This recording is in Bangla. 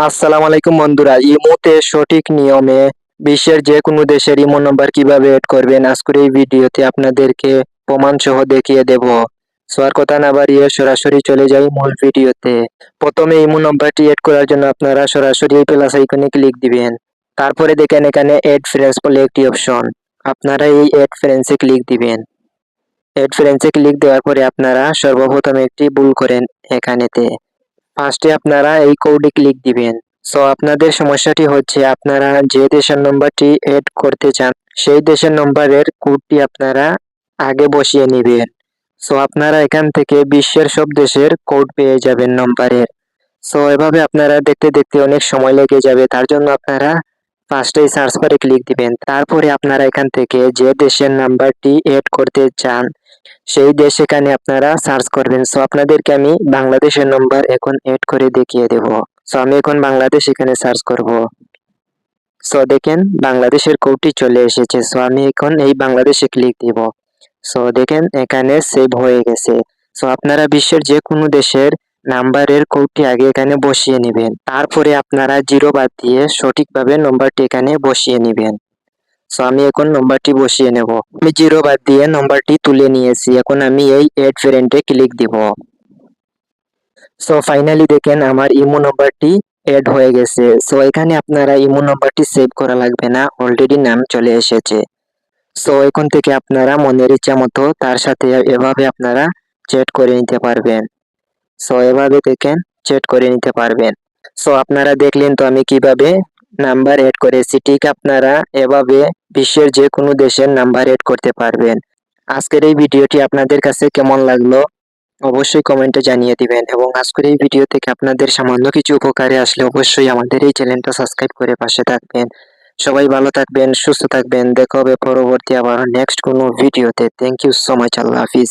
আসসালামু আলাইকুম বন্ধুরা। ইমোতে সঠিক নিয়মে বিশ্বের যে কোনো দেশের ইমো নাম্বার কীভাবে এড করবেন, আজকের এই ভিডিওতে আপনাদেরকে প্রমাণ সহ দেখিয়ে দেব। সোয়ার কথা না বাড়িয়ে সরাসরি চলে যাই মূল ভিডিওতে। প্রথমে ইমো নাম্বারটি এড করার জন্য আপনারা সরাসরি এই প্লাস আইকনে ক্লিক দিবেন। তারপরে দেখেন এখানে এড ফ্রেন্ডস বলে একটি অপশন আপনারা এই এড ফ্রেন্ডসে ক্লিক দিবেন। এড ফ্রেন্ডসে ক্লিক দেওয়ার পরে আপনারা সর্বপ্রথম একটি ভুল করেন এখানেতে। ফার্স্টে আপনারা এই কোডে ক্লিক দিবেন। সো আপনাদের সমস্যাটি হচ্ছে আপনারা যে দেশের নম্বরটি এড করতে চান, সেই দেশের নম্বরের কোডটি আপনারা আগে বসিয়ে নেবেন। সো আপনারা এখান থেকে বিশ্বের সব দেশের কোড পেয়ে যাবেন নম্বরের। সো এভাবে আপনারা দেখতে দেখতে অনেক সময় লেগে যাবে, তার জন্য আপনারা ফার্স্টেই সার্চ করে ক্লিক দিবেন। তারপরে আপনারা এখান থেকে যে দেশের নাম্বারটি এড করতে চান, সেই দেশ এখানে আপনারা সার্চ করবেন। সো আপনাদেরকে আমি বাংলাদেশের নম্বর এখন এড করে দেখিয়ে দেব। সো আমি এখন বাংলাদেশ এখানে সার্চ করব। সো দেখেন বাংলাদেশের কোডটি চলে এসেছে। সো আমি এখন এই বাংলাদেশে ক্লিক দিব। সো দেখেন এখানে সেভ হয়ে গেছে। সো আপনারা বিশ্বের যে কোনো দেশের নাম্বারের কোডটি আগে এখানে বসিয়ে নেবেন। তারপরে আপনারা জিরো বাদ দিয়ে সঠিকভাবে নম্বরটি এখানে বসিয়ে নেবেন। সো আমি এখন নম্বরটি বসিয়ে নেব। আমি জিরো বাদ দিয়ে নম্বরটি তুলে নিয়েছি। এখন আমি এই এড ফ্রেন্ডে ক্লিক দিব। সো ফাইনালি দেখেন আমার ইমো নম্বরটি এড হয়ে গেছে। সো এখানে আপনারা ইমো নম্বরটি সেভ করা লাগবে না। অলরেডি নাম চলে এসেছে। সো এখন থেকে আপনারা মনের ইচ্ছা মতো তার সাথে এভাবে আপনারা চ্যাট করে নিতে পারবেন। সো এভাবে দেখেন চ্যাট করে নিতে পারবেন। সো আপনারা দেখলেন তো আমি কীভাবে নাম্বার এড করেছি। ঠিক আপনারা এভাবে বিশ্বের যে কোনো দেশের নাম্বার এড করতে পারবেন। আজকের এই ভিডিওটি আপনাদের কাছে কেমন লাগল, অবশ্যই কমেন্টে জানিয়ে দিবেন। এবং আজকের এই ভিডিও থেকে আপনাদের সামান্য কিছু উপকারে আসলে অবশ্যই আমাদের এই চ্যানেলটা সাবস্ক্রাইব করে পাশে থাকবেন। সবাই ভালো থাকবেন, সুস্থ থাকবেন। দেখা হবে পরবর্তী আবার নেক্সট কোনো ভিডিওতে থ্যাংক ইউ সো মাচ আল্লাহ হাফিজ।